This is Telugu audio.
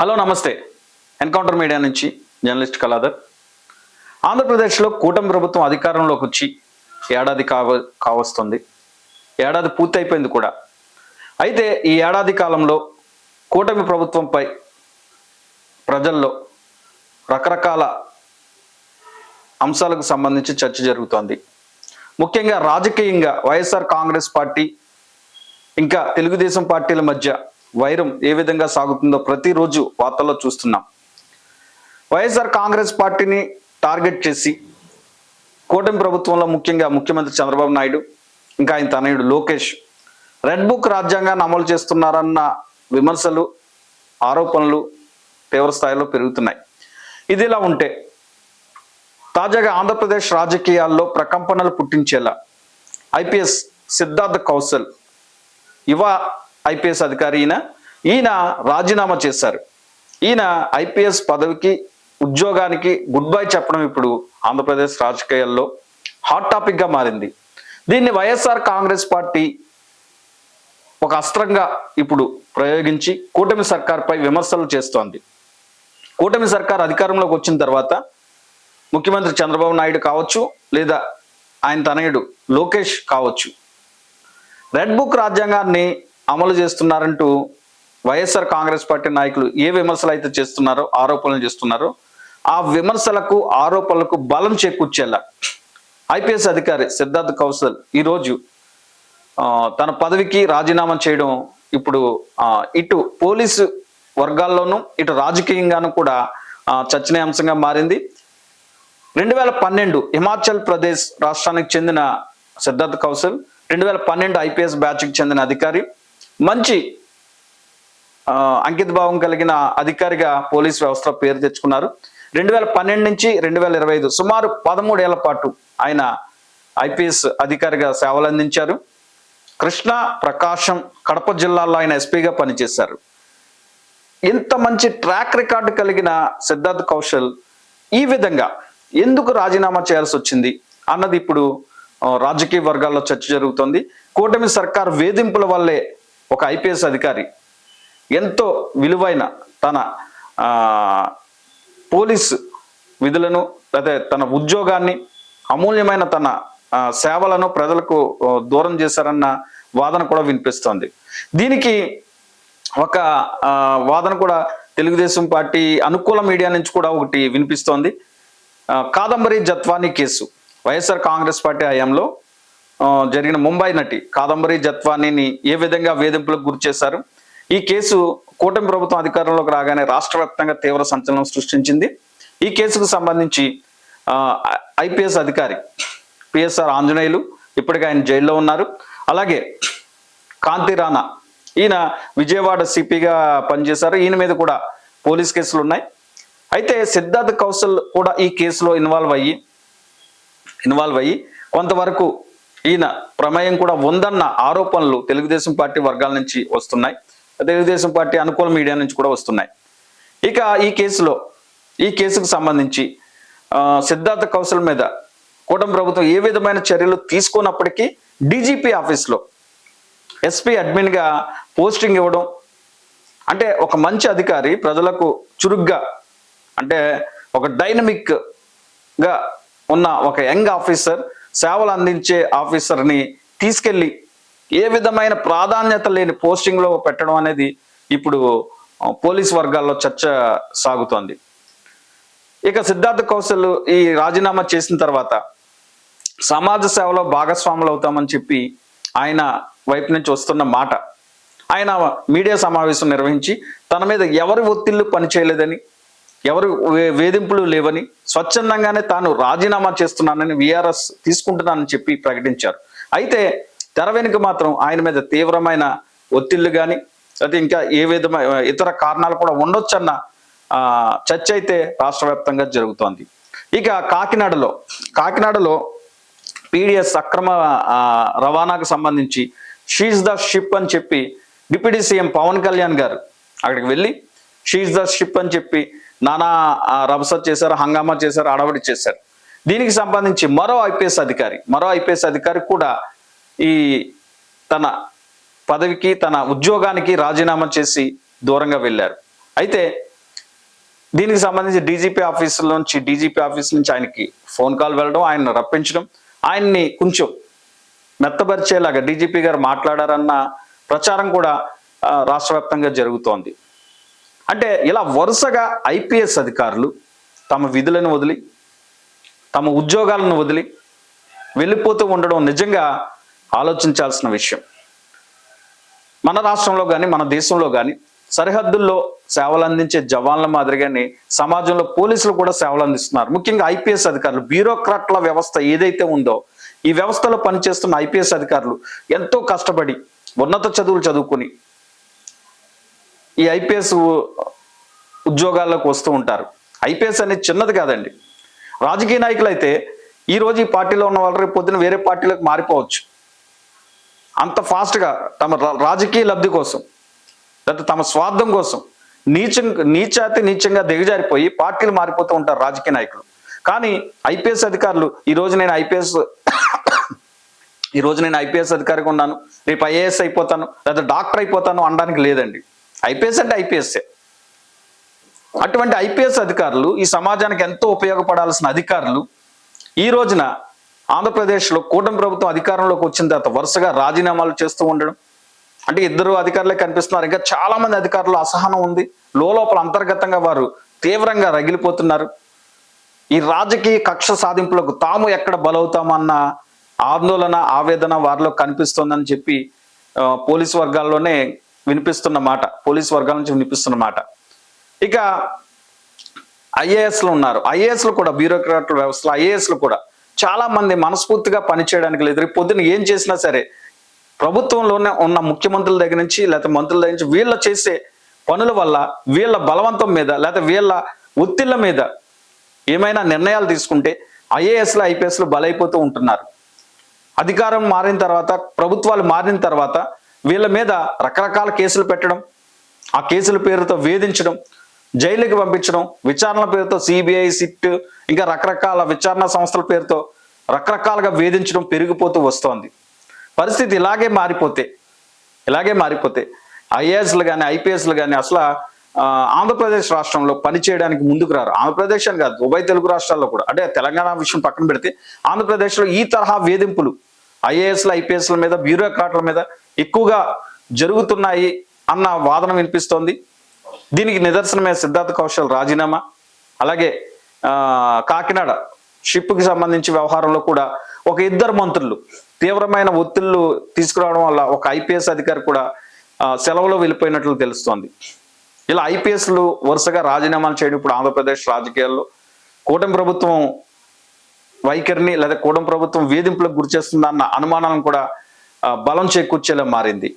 హలో నమస్తే. ఎన్కౌంటర్ మీడియా నుంచి జర్నలిస్ట్ కళాధర్. ఆంధ్రప్రదేశ్లో కూటమి ప్రభుత్వం అధికారంలోకి వచ్చి ఏడాది కావ కావస్తుంది. ఏడాది పూర్తయిపోయింది కూడా. అయితే ఈ ఏడాది కాలంలో కూటమి ప్రభుత్వంపై ప్రజల్లో రకరకాల అంశాలకు సంబంధించి చర్చ జరుగుతోంది. ముఖ్యంగా రాజకీయంగా వైఎస్ఆర్ కాంగ్రెస్ పార్టీ ఇంకా తెలుగుదేశం పార్టీల మధ్య వైరం ఏ విధంగా సాగుతుందో ప్రతిరోజు వార్తల్లో చూస్తున్నాం. వైఎస్ఆర్ కాంగ్రెస్ పార్టీని టార్గెట్ చేసి కూటమి ప్రభుత్వంలో ముఖ్యంగా ముఖ్యమంత్రి చంద్రబాబు నాయుడు ఇంకా ఆయన తనయుడు లోకేష్ రెడ్ బుక్ రాజ్యాంగాన్ని అమలు చేస్తున్నారన్న విమర్శలు ఆరోపణలు తీవ్ర స్థాయిలో పెరుగుతున్నాయి. ఇది ఇలా ఉంటే తాజాగా ఆంధ్రప్రదేశ్ రాజకీయాల్లో ప్రకంపనలు పుట్టించేలా ఐపీఎస్ సిద్ధార్థ కౌశల్ యువ ఐపీఎస్ అధికారి ఈయన ఈయన రాజీనామా చేశారు. ఈయన ఐపీఎస్ పదవికి ఉద్యోగానికి గుడ్ బై చెప్పడం ఇప్పుడు ఆంధ్రప్రదేశ్ రాజకీయాల్లో హాట్ టాపిక్గా మారింది. దీన్ని వైఎస్ఆర్ కాంగ్రెస్ పార్టీ ఒక అస్త్రంగా ఇప్పుడు ప్రయోగించి కూటమి సర్కార్పై విమర్శలు చేస్తోంది. కూటమి సర్కార్ అధికారంలోకి వచ్చిన తర్వాత ముఖ్యమంత్రి చంద్రబాబు నాయుడు కావచ్చు లేదా ఆయన తనయుడు లోకేష్ కావచ్చు. రెడ్ బుక్ రాజ్యాంగాన్ని అమలు చేస్తున్నారంటూ వైఎస్ఆర్ కాంగ్రెస్ పార్టీ నాయకులు ఏ విమర్శలు అయితే చేస్తున్నారో ఆరోపణలు చేస్తున్నారో ఆ విమర్శలకు ఆరోపణలకు బలం చేకూర్చేలా ఐపీఎస్ అధికారి సిద్ధార్థ్ కౌశల్ ఈరోజు తన పదవికి రాజీనామా చేయడం ఇప్పుడు ఇటు పోలీసు వర్గాల్లోనూ ఇటు రాజకీయంగానూ కూడా చర్చనీయాంశంగా మారింది. రెండు వేల పన్నెండు హిమాచల్ ప్రదేశ్ రాష్ట్రానికి చెందిన సిద్ధార్థ్ కౌశల్ రెండు వేల పన్నెండు ఐపీఎస్ బ్యాచ్కి చెందిన అధికారి మంచి అంకితభావం అంకిత భావం కలిగిన అధికారిగా పోలీస్ వ్యవస్థ పేరు తెచ్చుకున్నారు. రెండు వేల పన్నెండు నుంచి రెండు వేల ఇరవై ఐదు సుమారు పదమూడేళ్ళ పాటు ఆయన ఐపీఎస్ అధికారిగా సేవలు అందించారు. కృష్ణా ప్రకాశం కడప జిల్లాలో ఆయన ఎస్పీగా పనిచేశారు. ఇంత మంచి ట్రాక్ రికార్డు కలిగిన సిద్ధార్థ్ కౌశల్ ఈ విధంగా ఎందుకు రాజీనామా చేయాల్సి వచ్చింది అన్నది ఇప్పుడు రాజకీయ వర్గాల్లో చర్చ జరుగుతోంది. కూటమి సర్కార్ వేధింపుల వల్లే ఒక ఐపీఎస్ అధికారి ఎంతో విలువైన తన పోలీస్ విధులను అదే తన ఉద్యోగాన్ని అమూల్యమైన తన సేవలను ప్రజలకు దూరం చేశారన్న వాదన కూడా వినిపిస్తోంది. దీనికి ఒక వాదన కూడా తెలుగుదేశం పార్టీ అనుకూల మీడియా నుంచి కూడా ఒకటి వినిపిస్తోంది. Kadambari Jatwani case YSR Congress party హయాంలో జరిగిన ముంబై నటి కాదంబరి జత్వానీని ఏ విధంగా వేధింపులకు గురి చేశారు? ఈ కేసు కూటమి ప్రభుత్వం అధికారంలోకి రాగానే రాష్ట్ర తీవ్ర సంచలనం సృష్టించింది. ఈ కేసుకు సంబంధించి ఐపీఎస్ అధికారి పిఎస్ఆర్ ఆంజనేయులు ఇప్పటికే ఆయన జైల్లో ఉన్నారు. అలాగే కాంతి రాణా ఈయన విజయవాడ సిపిగా పనిచేశారు. ఈయన మీద కూడా పోలీస్ కేసులు ఉన్నాయి. అయితే సిద్ధార్థ్ కౌశల్ కూడా ఈ కేసులో ఇన్వాల్వ్ అయ్యి ఇన్వాల్వ్ అయ్యి కొంతవరకు ఈయన ప్రమేయం కూడా ఉందన్న ఆరోపణలు తెలుగుదేశం పార్టీ వర్గాల నుంచి వస్తున్నాయి. తెలుగుదేశం పార్టీ అనుకూల మీడియా నుంచి కూడా వస్తున్నాయి. ఇక ఈ కేసులో ఈ కేసుకు సంబంధించి సిద్ధార్థ కౌశల్ మీద కూటమి ప్రభుత్వం ఏ విధమైన చర్యలు తీసుకున్నప్పటికీ డీజీపీ ఆఫీస్లో ఎస్పీ అడ్మిన్గా పోస్టింగ్ ఇవ్వడం అంటే ఒక మంచి అధికారి ప్రజలకు చురుగ్గా అంటే ఒక డైనమిక్గా ఉన్న ఒక యంగ్ ఆఫీసర్ సేవలు అందించే ఆఫీసర్ని తీసుకెళ్ళి ఏ విధమైన ప్రాధాన్యత లేని పోస్టింగ్లో పెట్టడం అనేది ఇప్పుడు పోలీస్ వర్గాల్లో చర్చ సాగుతోంది. ఇక సిద్ధార్థ కౌశల్ ఈ రాజీనామా చేసిన తర్వాత సమాజ సేవలో భాగస్వాములు అవుతామని చెప్పి ఆయన వైపు నుంచి వస్తున్న మాట. ఆయన మీడియా సమావేశం నిర్వహించి తన మీద ఎవరి ఒత్తిళ్ళు పనిచేయలేదని ఎవరు వే- వేధింపులు లేవని స్వచ్ఛందంగానే తాను రాజీనామా చేస్తున్నానని విఆర్ఎస్ తీసుకుంటున్నానని చెప్పి ప్రకటించారు. అయితే తెర వెనుక మాత్రం ఆయన మీద తీవ్రమైన ఒత్తిళ్ళు కానీ అయితే ఇంకా ఏ విధమైన ఇతర కారణాలు కూడా ఉండొచ్చన్న ఆ, చర్చ అయితే రాష్ట్ర వ్యాప్తంగా జరుగుతోంది. ఇక కాకినాడలో కాకినాడలో పీడిఎస్ అక్రమ రవాణాకు సంబంధించి షీజ్ ద షిప్ అని చెప్పి డిప్యూటీ సీఎం పవన్ కళ్యాణ్ గారు అక్కడికి వెళ్ళి షీజ్ ద షిప్ అని చెప్పి నానా రభస చేశారు హంగామా చేశారు అడవడి చేశారు. దీనికి సంబంధించి మరో ఐపీఎస్ అధికారి మరో ఐపీఎస్ అధికారి కూడా ఈ తన పదవికి తన ఉద్యోగానికి రాజీనామా చేసి దూరంగా వెళ్ళారు. అయితే దీనికి సంబంధించి డీజీపీ ఆఫీస్ నుంచి డీజీపీ ఆఫీస్ నుంచి ఆయనకి ఫోన్ కాల్ వెళ్ళడం ఆయన రప్పించడం ఆయన్ని కొంచెం మెత్తపరిచేలాగా డీజీపీ గారు మాట్లాడారన్న ప్రచారం కూడా రాష్ట్ర వ్యాప్తంగా జరుగుతోంది. అంటే ఇలా వరుసగా ఐపీఎస్ అధికారులు తమ విధులను వదిలి తమ ఉద్యోగాలను వదిలి వెళ్ళిపోతూ ఉండడం నిజంగా ఆలోచించాల్సిన విషయం. మన రాష్ట్రంలో కానీ మన దేశంలో కానీ సరిహద్దుల్లో సేవలు అందించే జవాన్ల మాదిరిగానే సమాజంలో పోలీసులు కూడా సేవలు అందిస్తున్నారు. ముఖ్యంగా ఐపీఎస్ అధికారులు బ్యూరోక్రాట్ల వ్యవస్థ ఏదైతే ఉందో ఈ వ్యవస్థలో పనిచేస్తున్న ఐపీఎస్ అధికారులు ఎంతో కష్టపడి ఉన్నత చదువులు చదువుకొని ఈ ఐపీఎస్ ఉద్యోగాల్లోకి వస్తూ ఉంటారు. ఐపీఎస్ అనేది చిన్నది కాదండి. రాజకీయ నాయకులు అయితే ఈ రోజు ఈ పార్టీలో ఉన్న వాళ్ళు రేపు పొద్దున వేరే పార్టీలకు మారిపోవచ్చు. అంత ఫాస్ట్గా తమ రాజకీయ లబ్ధి కోసం లేకపోతే తమ స్వార్థం కోసం నీచం నీచాతి నీచంగా దిగజారిపోయి పార్టీలు మారిపోతూ ఉంటారు రాజకీయ నాయకులు. కానీ ఐపీఎస్ అధికారులు ఈరోజు నేను ఐపీఎస్ ఈ రోజు నేను ఐపీఎస్ అధికారిగా ఉన్నాను రేపు ఐఏఎస్ అయిపోతాను లేదా డాక్టర్ అయిపోతాను అనడానికి లేదండి. ఐపీఎస్ అంటే ఐపీఎస్ఏ అటువంటి ఐపీఎస్ అధికారులు ఈ సమాజానికి ఎంతో ఉపయోగపడాల్సిన అధికారులు ఈ రోజున ఆంధ్రప్రదేశ్లో కూటమి ప్రభుత్వం అధికారంలోకి వచ్చిన తర్వాత వరుసగా రాజీనామాలు చేస్తూ ఉండడం. అంటే ఇద్దరు అధికారులే కనిపిస్తున్నారు. ఇంకా చాలా మంది అధికారులు అసహనం ఉంది. లోపల అంతర్గతంగా వారు తీవ్రంగా రగిలిపోతున్నారు. ఈ రాజకీయ కక్ష సాధింపులకు తాము ఎక్కడ బలవుతామన్న ఆందోళన ఆవేదన వారిలో కనిపిస్తోందని చెప్పి పోలీసు పోలీస్ వర్గాల్లోనే వినిపిస్తున్న మాట పోలీస్ వర్గాల నుంచి వినిపిస్తున్న మాట. ఇక ఐఏఎస్లు ఉన్నారు. ఐఏఎస్లు కూడా బ్యూరోక్రాట్ల వ్యవస్థలో ఐఏఎస్లు కూడా చాలా మంది మనస్ఫూర్తిగా పనిచేయడానికి లేదు. రేపు పొద్దున ఏం చేసినా సరే ప్రభుత్వంలోనే ఉన్న ముఖ్యమంత్రుల దగ్గర నుంచి లేకపోతే మంత్రుల దగ్గర నుంచి వీళ్ళ చేసే పనుల వల్ల వీళ్ళ బలవంతం మీద లేకపోతే వీళ్ళ ఒత్తిళ్ళ మీద ఏమైనా నిర్ణయాలు తీసుకుంటే ఐఏఎస్లు ఐపీఎస్లు బలైపోతూ ఉంటున్నారు. అధికారం మారిన తర్వాత ప్రభుత్వాలు మారిన తర్వాత వీళ్ళ మీద రకరకాల కేసులు పెట్టడం ఆ కేసుల పేరుతో వేధించడం జైలుకి పంపించడం విచారణ పేరుతో సిబిఐ సిట్ ఇంకా రకరకాల విచారణ సంస్థల పేరుతో రకరకాలుగా వేధించడం పెరిగిపోతూ వస్తోంది. పరిస్థితి ఇలాగే మారిపోతే ఇలాగే మారిపోతే ఐఏఎస్లు కానీ ఐపీఎస్లు కానీ అసలు ఆంధ్రప్రదేశ్ రాష్ట్రంలో పనిచేయడానికి ముందుకు రారు. ఆంధ్రప్రదేశ్ అని కాదు ఉభయ తెలుగు రాష్ట్రాల్లో కూడా. అంటే తెలంగాణ విషయం పక్కన పెడితే ఆంధ్రప్రదేశ్లో ఈ తరహా వేధింపులు ఐఏఎస్ల ఐపీఎస్ల మీద బ్యూరోక్రాట్ల మీద ఎక్కువగా జరుగుతున్నాయి అన్న వాదన వినిపిస్తోంది. దీనికి నిదర్శనమే సిద్ధార్థ కౌశల్ రాజీనామా. అలాగే కాకినాడ షిప్కి సంబంధించి వ్యవహారంలో కూడా ఒక ఇద్దరు మంత్రులు తీవ్రమైన ఒత్తిళ్ళు తీసుకురావడం వల్ల ఒక ఐపీఎస్ అధికారి కూడా సెలవులో వెళ్ళిపోయినట్లు తెలుస్తోంది. ఇలా ఐపీఎస్లు వరుసగా రాజీనామాలు చేయడం ఇప్పుడు ఆంధ్రప్రదేశ్ రాజకీయాల్లో కూటమి ప్రభుత్వం వైఖరిని లేదా కూటమి ప్రభుత్వం వేధింపులకు గురి చేస్తుందన్న అనుమానాలను కూడా బలం చేకూర్చేలా మారింది.